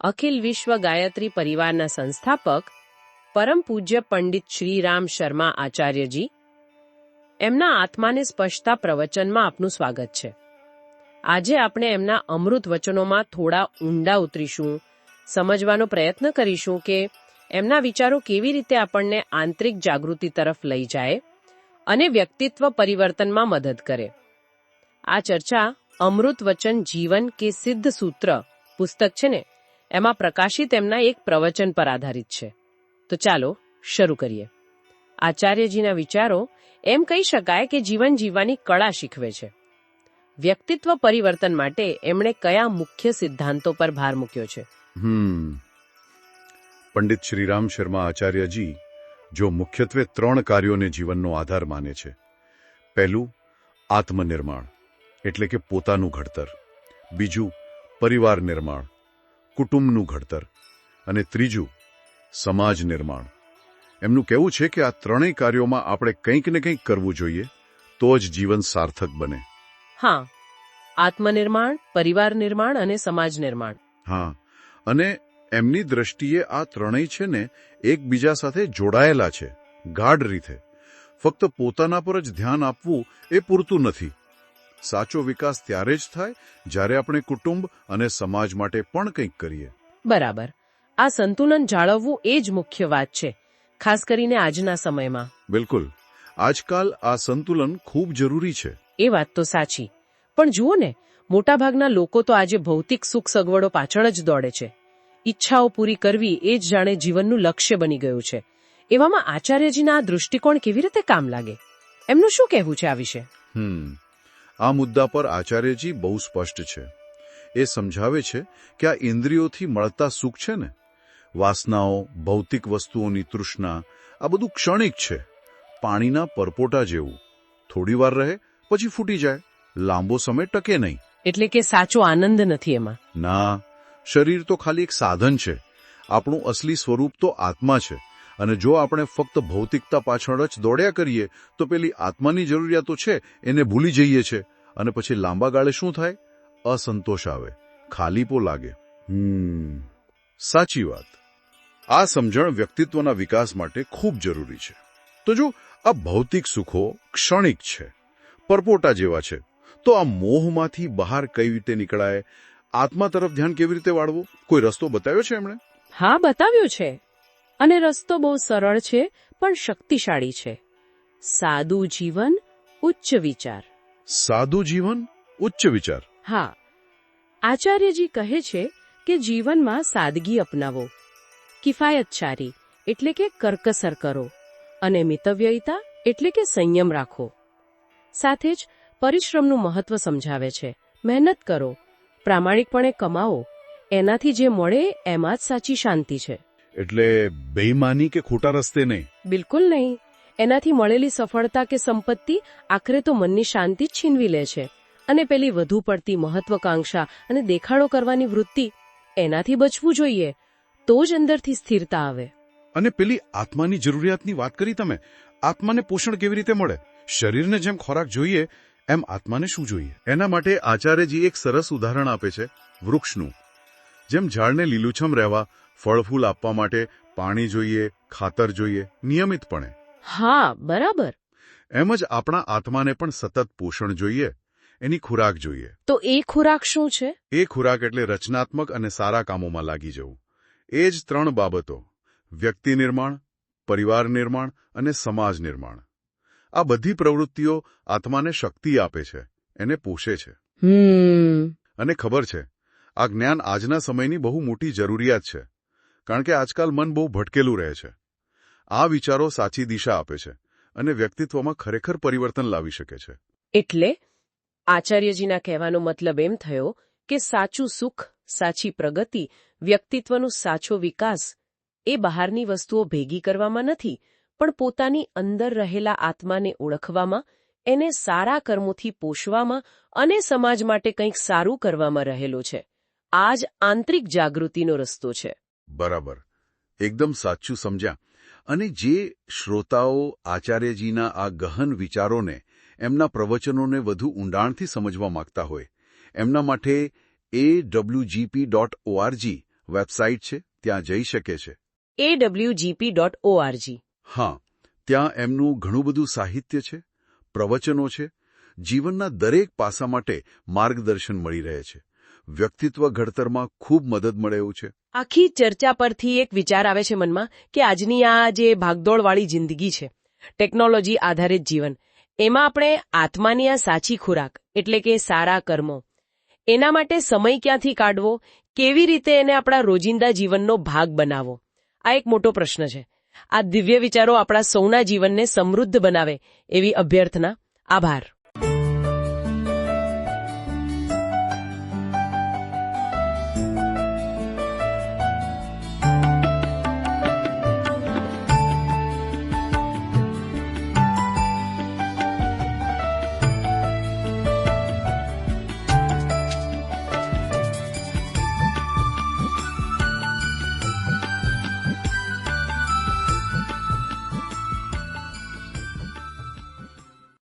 અખિલ વિશ્વ ગાયત્રી પરિવારના સંસ્થાપક પરમ પૂજ્ય પંડિત શ્રીરામ શર્મા આચાર્યજી, એમના આત્માને સ્પષ્ટતા પ્રવચનમાં આપનું સ્વાગત છે. આજે આપણે એમના અમૃત વચનોમાં થોડા ઊંડા ઉતરીશું, સમજવાનો પ્રયત્ન કરીશું કે એમના વિચારો કેવી રીતે આપણને આંતરિક જાગૃતિ તરફ લઈ જાય અને વ્યક્તિત્વ પરિવર્તનમાં મદદ કરે. આ ચર્ચા અમૃત વચન જીવન કે સિદ્ધ સૂત્ર પુસ્તક છે ને? એમાં પ્રકાશિત એમના એક પ્રવચન પર આધારિત છે. તો ચાલો શરૂ કરીએ. આચાર્યજીના વિચારો એમ કહી શકાય કે જીવન જીવવાની કળા શીખવે છે. વ્યક્તિત્વ પરિવર્તન માટે એમણે કયા મુખ્ય સિદ્ધાંતો પર ભાર મૂક્યો છે? પંડિત શ્રીરામ શર્મા આચાર્યજી જો મુખ્યત્વે ત્રણ કાર્યોને જીવનનો આધાર માને છે. પહેલું, આત્મનિર્માણ, એટલે કે પોતાનું ઘડતર. બીજું, પરિવાર નિર્માણ. કુટુંબનું ઘડતર અને ત્રીજું સમાજ નિર્માણ. એમનું કહેવું છે કે આ ત્રણેય કાર્યોમાં આપણે કંઈક ને કંઈક કરવું જોઈએ તો જ જીવન સાર્થક બને. હા આત્મનિર્માણ પરિવાર નિર્માણ અને સમાજ નિર્માણ. હા અને એમની દ્રષ્ટિએ આ ત્રણેય છે ને એકબીજા સાથે જોડાયેલા છે ગાઢ રીતે. ફક્ત પોતાના પર જ ધ્યાન આપવું એ પૂરતું નથી. સાચો વિકાસ ત્યારે જ થાય જ્યારે આપણે કુટુંબ અને સમાજ માટે પણ કંઈક કરીએ. બરાબર. આ સંતુલન જાળવવું એ જ મુખ્ય વાત છે ખાસ કરીને આજના સમયમાં. બિલકુલ. આજકાલ આ સંતુલન ખૂબ જરૂરી છે. એ વાત તો સાચી. પણ જુઓ ને મોટાભાગના લોકો તો આજે ભૌતિક સુખ સગવડો પાછળ જ દોડે છે. ઈચ્છાઓ પૂરી કરવી એ જ જાણે જીવનનું લક્ષ્ય બની ગયું છે. એવામાં આચાર્યજીના આ દૃષ્ટિકોણ કેવી રીતે કામ લાગે? એમનું શું કહેવું છે આ વિશે? હમ. આ મુદ્દા પર આચાર્યજી બહુ સ્પષ્ટ છે. એ સમજાવે છે કે આ ઇન્દ્રિયોથી મળતા સુખ છે ને? વાસનાઓ ભૌતિક વસ્તુઓની તૃષ્ણા આ બધું ક્ષણિક છે. પાણીના પરપોટા જેવું. થોડી વાર રહે પછી ફૂટી જાય. લાંબો સમય ટકે નહીં. એટલે કે સાચો આનંદ નથી એમાં. ના શરીર તો ખાલી એક સાધન છે. આપણું અસલી સ્વરૂપ તો આત્મા છે. અને જો આપણે ફક્ત ભૌતિકતા પાછળ જ દોડ્યા કરીએ તો પેલી આત્માની જરૂરિયાતો છે એને ભૂલી જઈએ છે. અને પછી લાંબા ગાળે શું થાય? અસંતોષ આવે. ખાલીપો લાગે. હમ. સાચી વાત. આ સમજણ વ્યક્તિત્વના વિકાસ માટે ખૂબ જરૂરી છે. તો જો આ ભૌતિક સુખો ક્ષણિક છે, પરપોટા જેવા છે, તો આ મોહમાંથી બહાર કઈ રીતે નીકળાય? આત્મા તરફ ધ્યાન કેવી રીતે વાળવું? કોઈ રસ્તો બતાવ્યો છે એમણે? હા, બતાવ્યો છે. અને રસ્તો બહુ સરળ છે, પણ શક્તિશાળી છે. સાદું જીવન, ઉચ્ચ વિચાર. સાદું જીવન ઉચ્ચ વિચાર. હા. આચાર્યજી કહે છે કે જીવનમાં સાદગી અપનાવો. કિફાયતચારી એટલે કે કરકસર કરો. અને મિતવ્યયિતા એટલે કે સંયમ રાખો. સાથે જ પરિશ્રમનું મહત્વ સમજાવે છે. મહેનત કરો. પ્રામાણિકપણે કમાવો એનાથી જે મળે એમાં જ સાચી શાંતિ છે. એટલે બેઈમાની કે ખોટા રસ્તે નહીં? બિલકુલ નહીં. એનાથી મળેલી સફળતા કે સંપત્તિ આખરે તો મનની શાંતિ છીનવી લે છે. અને પેલી વધુ પડતી મહત્વકાંક્ષા અને દેખાડો કરવાની વૃત્તિ એનાથી બચવું જોઈએ, તો જ અંદરથી સ્થિરતા આવે. અને પેલી આત્માની જરૂરિયાતની વાત કરી તમે, આત્માને પોષણ કેવી રીતે મળે? શરીરને જેમ ખોરાક જોઈએ, એમ આત્માને શું જોઈએ? એના માટે આચાર્યજી એક સરસ ઉદાહરણ આપે છે, વૃક્ષનું. જેમ ઝાડને લીલુંછમ રહેવા ફળ ફૂલ આપવા માટે પાણી જોઈએ, ખાતર જોઈએ, નિયમિતપણે. હા બરાબર. એમ જ આપણા આત્માને પણ સતત પોષણ જોઈએ એની ખોરાક જોઈએ. તો એ ખોરાક શું છે? એ ખોરાક એટલે રચનાત્મક અને સારા કામોમાં લાગી જવું. એ જ ત્રણ બાબતો. વ્યક્તિ નિર્માણ પરિવાર નિર્માણ અને સમાજ નિર્માણ. આ બધી પ્રવૃત્તિઓ આત્માને શક્તિ આપે છે એને પોષે છે. અને ખબર છે આ જ્ઞાન આજના સમયની બહુ મોટી જરૂરિયાત છે કારણ કે આજકાલ મન બહુ ભટકેલું રહે છે. આ વિચારો સાચી દિશા આપે છે અને વ્યક્તિત્વમાં ખરેખર પરિવર્તન લાવી શકે છે. એટલે આચાર્યજીના કહેવાનો મતલબ એમ થયો કે સાચું સુખ સાચી પ્રગતિ વ્યક્તિત્વનો સાચો વિકાસ એ બહારની વસ્તુઓ ભેગી કરવામાં નથી પણ પોતાની અંદર રહેલા આત્માને ઓળખવામાં એને સારા કર્મોથી પોષવામાં અને સમાજ માટે કંઈક સારું કરવામાં રહેલો છે. આ જ આંતરિક જાગૃતિનો રસ્તો છે. બરાબર. એકદમ સાચું સમજ્યા. અને જે શ્રોતાઓ આચાર્યજીના આ ગહન વિચારોને એમના પ્રવચનોને વધુ ઊંડાણથી સમજવા માંગતા હોય એમના માટે એ ડબલ્યુજીપી ડોટ ઓઆરજી વેબસાઇટ છે ત્યાં જઈ શકે છે. એડબ્લ્યુજીપી ડોટ ઓઆરજી હા ત્યાં એમનું ઘણું બધું સાહિત્ય છે પ્રવચનો છે જીવનના દરેક પાસા માટે માર્ગદર્શન મળી રહે છે. વ્યક્તિત્વ ઘડતરમાં ખૂબ મદદ મળે એવું છે. આખી ચર્ચા પરથી એક વિચાર આવે છે મનમાં કે આજની આ જે ભાગદોડવાળી જિંદગી છે, ટેકનોલોજી આધારિત જીવન, એમાં આપણે આત્માની આ સાચી ખોરાક, એટલે કે સારા કર્મો, એના માટે સમય ક્યાંથી કાઢવો, કેવી રીતે એને આપણા રોજિંદા જીવનનો ભાગ બનાવવો? આ એક મોટો પ્રશ્ન છે. આ દિવ્ય વિચારો આપણા સૌના જીવનને સમૃદ્ધ બનાવે એવી અભ્યર્થના. આભાર.